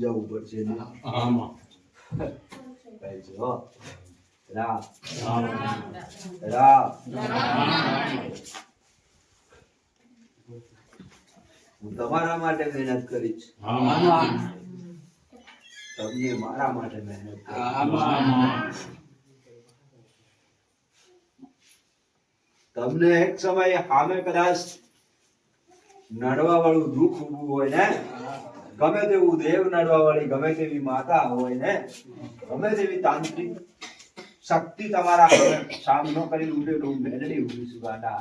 સમજાવવું પડશે ને. આમાં. કહે રામ રામ રામ હું તમારા માટે મહેનત કરીશ. તમને મારા માટે મહેનત તમને એક સમયે સામે કદાચ નડવા વાળું દુઃખ ઉભું હોય ને ગમે તેવું દેવ નડવા વાળી ગમે તેવી માતા હોય ને ગમે તેવી તાંત્રિક શક્તિ તમારા સામનો કરી ઉડે મેળડી ઊભી ઉડી સુગાડા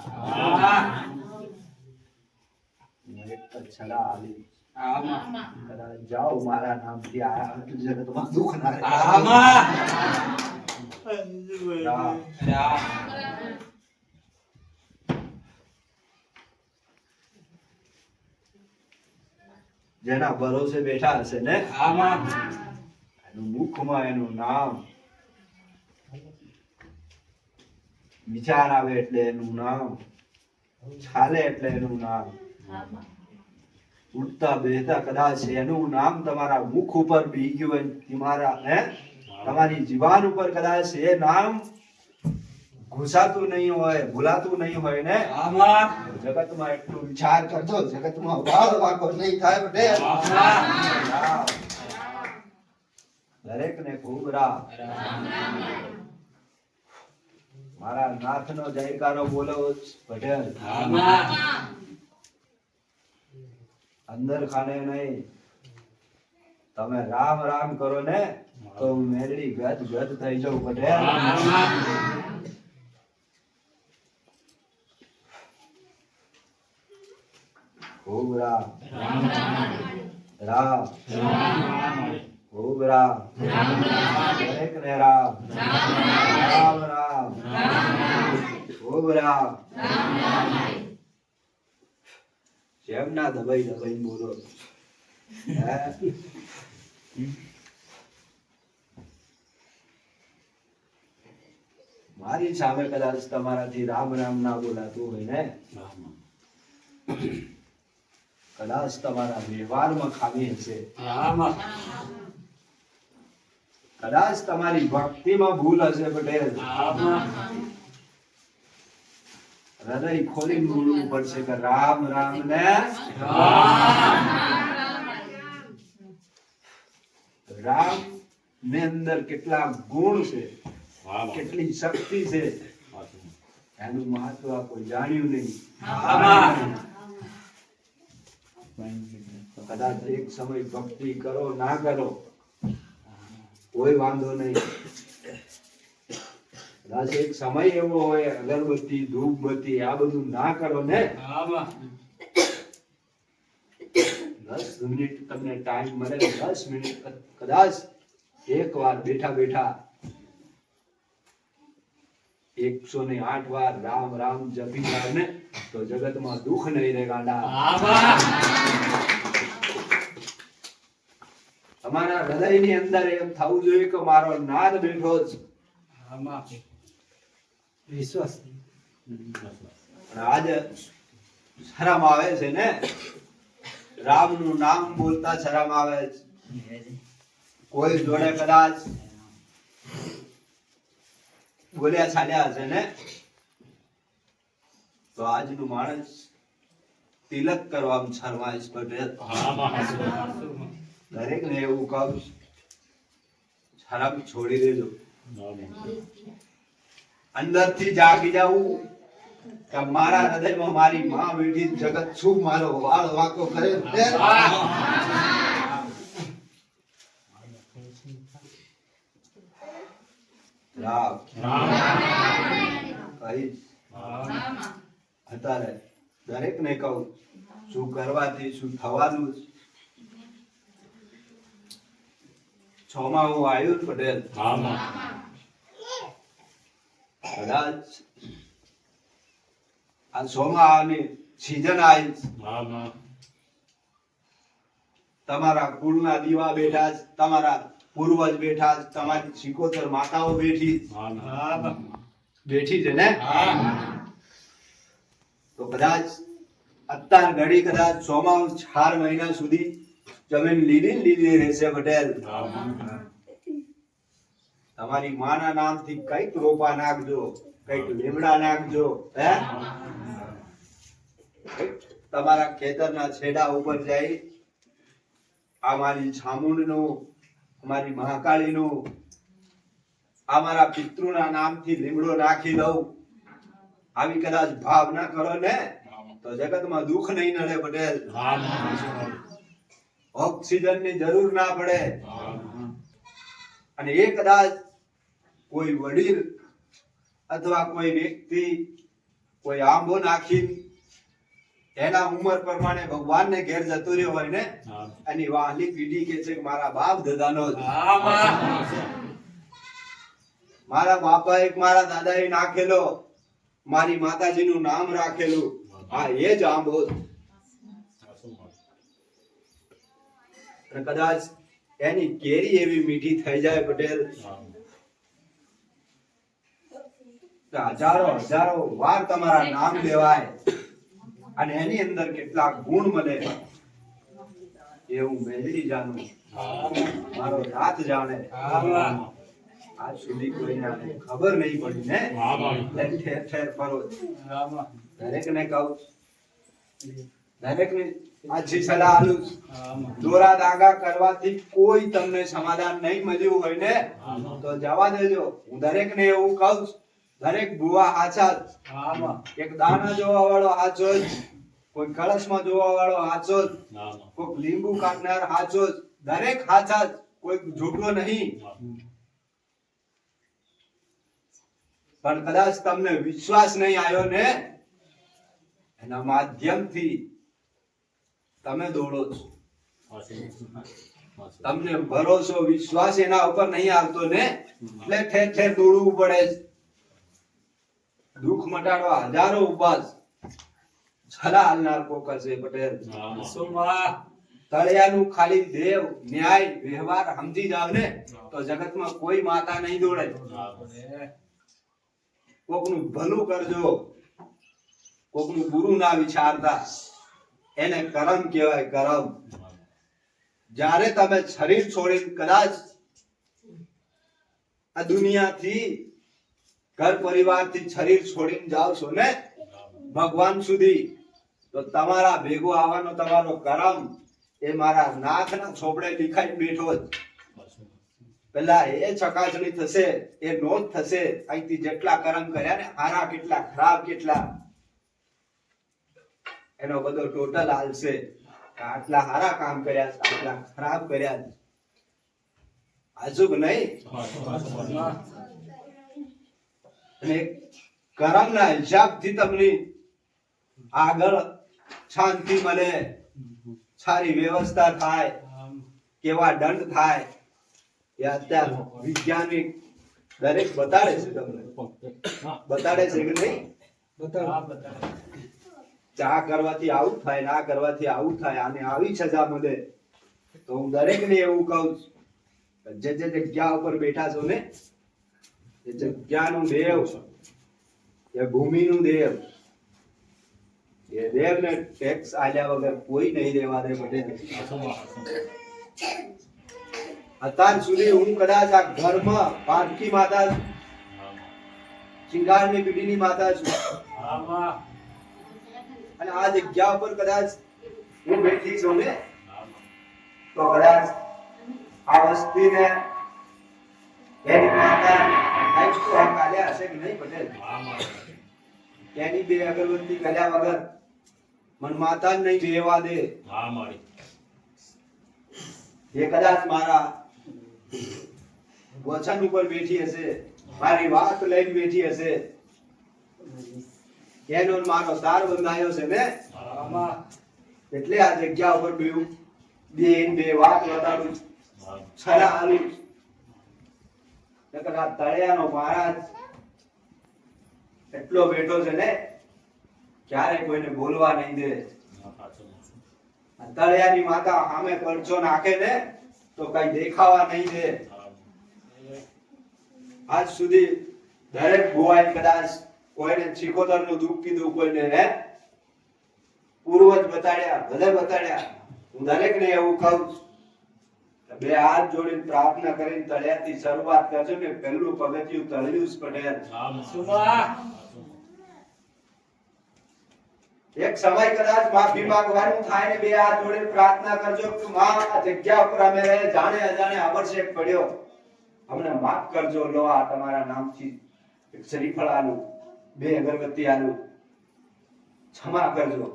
જાઓ મારા નામથી આ જગતમાં દુઃખ ના રહે. જેના ભરોસે બેઠા હશે ને? એનું મુખમાં એનું નામ. વિચાર આવે એટલે એનું નામ. ચાલે એટલે એનું નામ. ઉડતા બેહતા કદાચ એનું નામ તમારા મુખ ઉપર બી ગયું હોય તમારા હે. તમારી જીવાન ઉપર કદાચ એ નામ ઘુસાતું નહીં હોય ભૂલાતું નહીં હોય ને? જગતમાં એટલું વિચાર કરજો જગતમાં ભાવ વાકો નહીં થાય પટેલ દરેક ને ખૂબ રામ. મારા નાથ નો જયકારો બોલો પટેલ. અંદર ખાને નહીં. તમે રામ રામ કરો ને તો મેરડી ગદ ગદ થઈ જવું પટેલ. ખૂબ રામ. રામ ખૂબ રામ. દરેક ને રામ રામ. રામ ખૂબ રામ જેમ ના દબાઈ દબાઈ બોલો. મારી સામે કદાચ તમારાથી રામ રામ ના બોલાતું હોય ને? કદાચ તમારા વ્યવહારમાં ખામી હશે. કદાચ તમારી ભક્તિમાં ભૂલ હશે પટેલ. હૃદય ખોલી બોલવું પડશે કે રામ રામ ને? રામની અંદર કેટલા ગુણ છે કેટલી શક્તિ છે. એનું મહત્વ કોઈ જાણ્યું નહીં. કદાચ એક સમય ભક્તિ કરો ના કરો કોઈ વાંધો નહીં. કદાચ એક સમય એવો હોય અગરબત્તી ધૂપબત્તી આ બધું ના કરો ને. દસ મિનિટ તમને ટાઈમ મળે દસ મિનિટ કદાચ એક વાર બેઠા બેઠા એકસો ને આઠ વાર રામ રામ જપી જાવ ને તો જગતમાં દુઃખ નહીં રે ગાંડા. તમારા હૃદયની અંદર એમ થવું જોઈએ કે મારો નાદ બેઠો જ. વિશ્વાસ. આજ શરમ આવે છે ને? રામનું નામ બોલતા શરમ આવે છે. કોઈ જોડે કદાચ બોલ્યા ચાલ્યા હશે ને? તો આજનું માણસ તિલક કરવામાં શરમાય છે પટેલ દરેક ને એવું કહું શરમ છોડી દેજો. અંદરથી જાગી જવું કે મારા હૃદયમાં મારી માં બેઠી જગત શું મારો વાળ વાકો કરે? રામ. કહીશ અત્યારે દરેક ને કહું શું કરવાથી શું થવાનું છે. હું આયુષ પટેલ કદાચ આ સોમાની સીઝન આવી તમારા કુળના દીવા બેઠા છે, તમારા પૂર્વજ બેઠા છે, તમારી સિકોતર માતાઓ બેઠી બેઠી છે ને તો કદાચ અત્યાર ઘડી કદાચ સોમાં ચાર મહિના સુધી જમીન લીલી ને લીલી રહેશે પટેલ. તમારી માના નામથી કંઈક રોપા નાખજો કંઈક લીમડા નાખજો હે? તમારા ખેતરના છેડા ઉપર જાય આ મારી છામુંડનું અમારી મહાકાળીનું આ મારા પિતૃના નામથી લીમડો નાખી દઉં. આવી કદાચ ભાવના કરો ને તો જગતમાં દુઃખ નહીં નડે પટેલ. આમાં ઓક્સિજનની જરૂર ના પડે. અને એ કદાચ કોઈ વડીલ અથવા કોઈ વ્યક્તિ કોઈ આંબો નાખી એના ઉંમર પ્રમાણે ભગવાનને ઘેર જતો રહ્યો હોય ને એની વાહલી પેઢી કે છે મારા બાપ દાદાનો નો મારા બાપા એક મારા દાદાએ નાખેલો મારી માતાજીનું નામ રાખેલું. હા. એ જ આંબો જ. અને કદાચ એની કેરી એવી મીઠી થઈ જાય પટેલ. હજારો હજારો વાર તમારા નામ લેવાય. અને એની અંદર કેટલા ગુણ મળે એ હું મેળવી જાણું મારો રાત જાણે. આજ સુધી કોઈને ખબર નહીં પડી ને? ઠેર ઠેર ફરો. દરેકને કહું દરેકને આછી સલાહ આલું દોરા દાગા કરવાથી કોઈ તમને સમાધાન નહીં મળ્યું હોય ને, તો જવા દેજો. હું દરેકને એવું કહું દરેક ભુવા હાચા એક દાણા જોવા વાળો હાચો જ કોઈ કળશમાં જોવા વાળો હાચો જ કોઈક લીંબુ કાઢનાર હાચો જ દરેક હાચા જ કોઈ જુઠ્ઠો નહીં. પણ કદાચ તમને વિશ્વાસ નહીં આવ્યો ને, એના માધ્યમથી તમે દોડો છો. તમને ભરોસો વિશ્વાસ એના ઉપર નહીં આવતો ને એટલે ઠેર ઠેર દોડવું પડે દુઃખ મટાડવા હજારો ઉપવાસ. છલા હાલનાર કોક હશે પટેલ. તળિયાનું ખાલી દેવ ન્યાય વ્યવહાર સમજી જાવ ને તો જગતમાં કોઈ માતા નહીં દોડે. કોકનું ભલું કરજો. કોકનું બુરું ના વિચારતા. એને કરમ કહેવાય, કરમ. જ્યારે તમે શરીર છોડીને કદાચ આ દુનિયાથી ઘર પરિવારથી શરીર છોડીને જાઓ છો ને, ભગવાન સુધી, તો તમારા ભેગો આવવાનો તમારો કરમ એ મારા નાકના છોપડે લીખાઈ બેઠો જ. પેલા એ ચકાસણી થશે, એ નોંધ થશે, અહીંથી જેટલા કરમ કર્યા ને હારા કેટલા ખરાબ, કેટલા એનો બધો ટોટલ હાલશે આટલા સારા કામ કર્યા, આટલા ખરાબ કર્યા. છે. હાચું કે નહીં કરમના હિસાબથી તમને આગળ શાંતિ મળે. સારી વ્યવસ્થા થાય. કેવા દંડ થાય. એ અત્યારે વૈજ્ઞાનિક દરેક બતાડે છે તમને. બતાડે છે કે નહીં? ચા કરવાથી આવું થાય, ના કરવાથી આવું થાય, આને આવી સજા મળે. તો હું દરેકને એવું કહું જે જે જગ્યા ઉપર બેઠા છો ને, એ જગ્યાનું દેવ એ ભૂમિનું દેવ એ દેવને ટેક્સ આલ્યા વગર કોઈ નહીં દેવા દે, બધે અત્યાર સુધી હું કદાચ આ ઘરમાં પારકી માતા. શિંગારની પીઢીની માતા છું. અને આ જગ્યા ઉપર કદાચ હું બેઠી છું ને, તો કદાચ આ વસ્તીને એની માતા કંઈક તો આ કાલ્યા હશે કે નહીં, પટેલ? એની બે અગરબત્તી કર્યા વગર મન માતા નહીં બેવા દે. એ કદાચ મારા વચન ઉપર બેઠી હશે, મારી વાત લઈને બેઠી હશે. એનો મારો સાર બંધાયો છે ને? એટલે આ જગ્યા ઉપર બેવું બે બે વાત વતાડું છરા હાલું નકર આ તળિયાનો મહારાજ એટલો બેઠો છે ને ક્યારે કોઈને બોલવા નહીં દે. તળિયાની માતા સામે પરચો નાખે ને તો કઈ દેખાવા નહીં દે. આજ સુધી દરેક ભુવાએ કદાચ કોઈને ચિકોતરનું દુઃખ કીધું કોઈને હે? પૂર્વજ બતાડ્યા ભલે બતાડ્યા. હું દરેકને એવું કહું છું બે હાથ જોડીને પ્રાર્થના કરીને તળિયાથી શરૂઆત કરજો ને પહેલું પગથિયું તળિયું જ પટેલ. એક સમય કદાચ માફી માંગવાનું થાય ને બે હાથ જોડીને પ્રાર્થના કરજો કે માં આ જગ્યા ઉપર અમે રહે જાણે અજાણે અમરશેખ પડ્યો. અમને માફ કરજો લો આ તમારા નામથી એક શ્રીફળ આલું બે અગરબત્તી આલુ. ક્ષમા કરજો.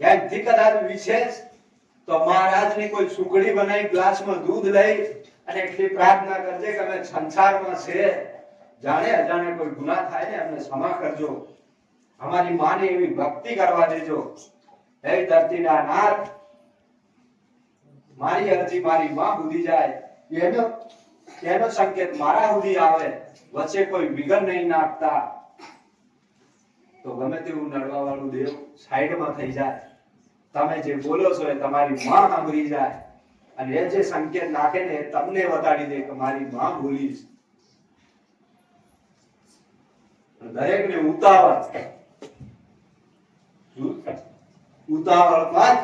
એમથી કદાચ વિશેષ? તો મહારાજની કોઈ સુકડી બનાવી ગ્લાસમાં દૂધ લઈ અને એટલી પ્રાર્થના કરજે કે અમે સંસારમાં છે. જાણે અજાણે કોઈ ગુના થાય ને અમને ક્ષમા કરજો. અમારી માને એવી ભક્તિ કરવા દેજો. હે ધરતીના નાથ, મારી અરજી મારી માં સુધી જાય. એનો એનો સંકેત મારા સુધી આવે. વચ્ચે કોઈ વિઘન નહીં નાખતા, તો ગમે તેવું નડવા વાળું દેવ સાઈડમાં થઈ જાય. તમે જે બોલો છો એ તમારી માં સાંભળી જાય. અને એ જે સંકેત નાખે ને તમને બતાડી દે કે મારી માં બોલી દરેકને ઉતાવળ. ઉતાવળમાં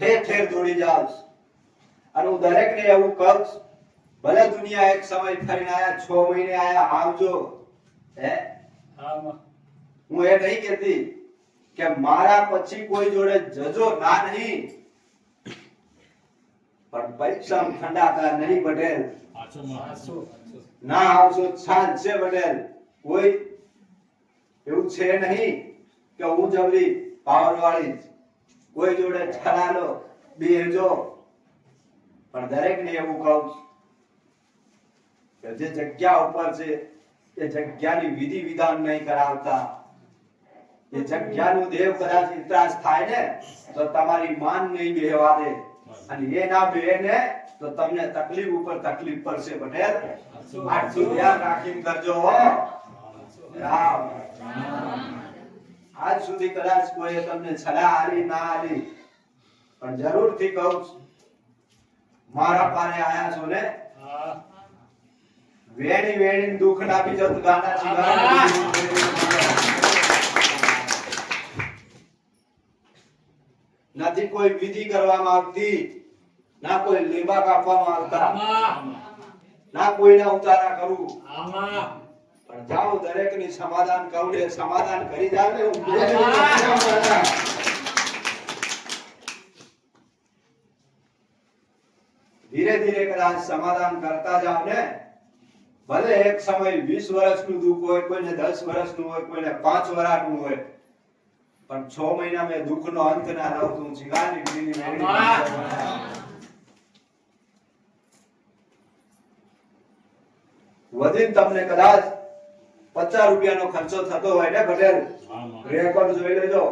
ઠેર ઠેર દોડી જાવ અને હું દરેકને એવું કહું ભલે દુનિયા એક સમય ફરીને આયા છ મહિને આયા આવજો. હે? હું એ નહીં કેતી કે મારા પછી કોઈ જોડે જજો ના નહીં. પણ પરીક્ષા ખંડાતા નહીં પટેલ ના આવશો સાંજ છે પટેલ કોઈ એવું છે નહીં કે હું જબરી પાવર વાળી કોઈ જોડે છલાલો બેહજો પણ દરેક ને એવું કહું છું. જે જગ્યા ઉપર છે એ જગ્યાની વિધિ વિધાન નહીં કરાવતા, એ જગ્યાનું દેવ કદાચ ઇતરાજ થાય ને, તો તમારી માન નહીં બેહવા દે. અને એ ના બેહે ને તો તમને તકલીફ ઉપર તકલીફ પડશે પટેલ. આટલું ધ્યાન રાખીને કરજો રામ. આજ સુધી કદાચ કોઈએ તમને સલાહ આલી ના આલી પણ જરૂરથી કહું મારા પારે આયા છો ને વેણી વેણી દુઃખ ના બીજો તો ગાના નથી કોઈ વિધિ કરવામાં આવતી, ના કોઈ લીંબા કાપવામાં આવતા, ના કોઈના ઉતારા કરું. પણ જાઓ દરેકની સમાધાન કરું ને સમાધાન કરી જાવે ધીરે ધીરે કદાચ સમાધાન કરતા જાવ ને ભલે એક સમય વીસ વર્ષનું દુઃખ હોય, કોઈને દસ વર્ષનું હોય, કોઈને પાંચ વર્ષનું હોય, પણ છ મહિના મેં દુઃખનો અંત ના લાવ તું જીવાની પીની વધીને તમને કદાચ પચાસ રૂપિયાનો ખર્ચો થતો હોય ને ભલે રેકોર્ડ જોઈ લેજો,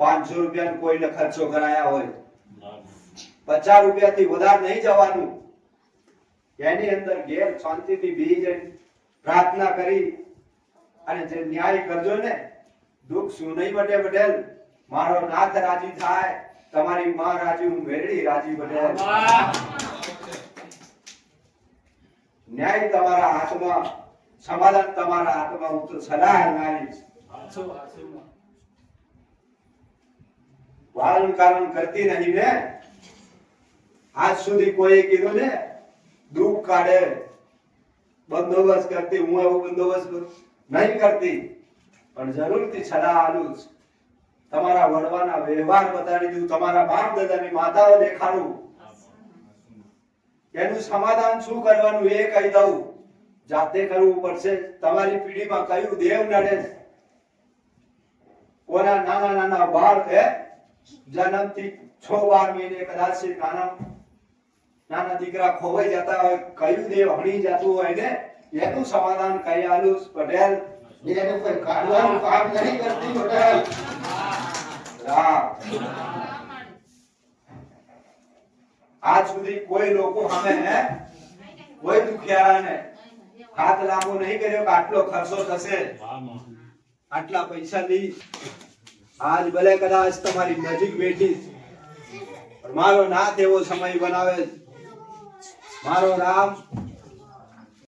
પાંચસો રૂપિયાનો કોઈને ખર્ચો કરાયા હોય. પચાસ રૂપિયાથી વધારે નહીં જવાનું. એની અંદર ઘેર શાંતિથી બેસી જઈ પ્રાર્થના કરી અને જે ન્યાય કરજો ને, દુઃખ શું નહીં મટે પટેલ? મારો નાથ રાજી થાય. તમારી માં રાજી, હું મેળવી રાજી પટેલ. ન્યાય તમારા હાથમાં, સમાધાન તમારા હાથમાં, હું તો સલાહ નારીશ વાલન કારણ કરતી નહીં ને? આજ સુધી કોઈ કીધું ને દુઃખ કાઢે. બંદોબસ્ત કરતી, હું એવો બંદોબસ્ત નહીં કરતી. પણ જરૂરથી સલાહ આલું જ. તમારા વડવાના વ્યવહાર બતાડી દઉં તમારા બાપ દાદાની માતાઓ દેખાડું. એનું સમાધાન શું કરવાનું એ કહી દઉં. જાતે કરવું પડશે. તમારી પેઢીમાં કયું દેવ નડે? કોના નાના નાના બાળ જન્મથી છ બાર મહિને કદાચ નાના નાના દીકરા ખોવાઈ જતા હોય કયું દેવ હણી જતું હોય ને એનું સમાધાન કઈ આલું પટેલ. એનું કોઈ કાઢવાનું કામ નહીં કરતી પટેલ. આજ સુધી કોઈ લોકો હે કોઈ દુખિયારાને હાથ લાંબો નહીં કર્યો કે આટલો ખર્ચો થશે. આટલા પૈસા લઈ આજ ભલે કદાચ તમારી નજીક બેઠી. મારો નાથ એવો સમય બનાવે. છે. મારો રામ.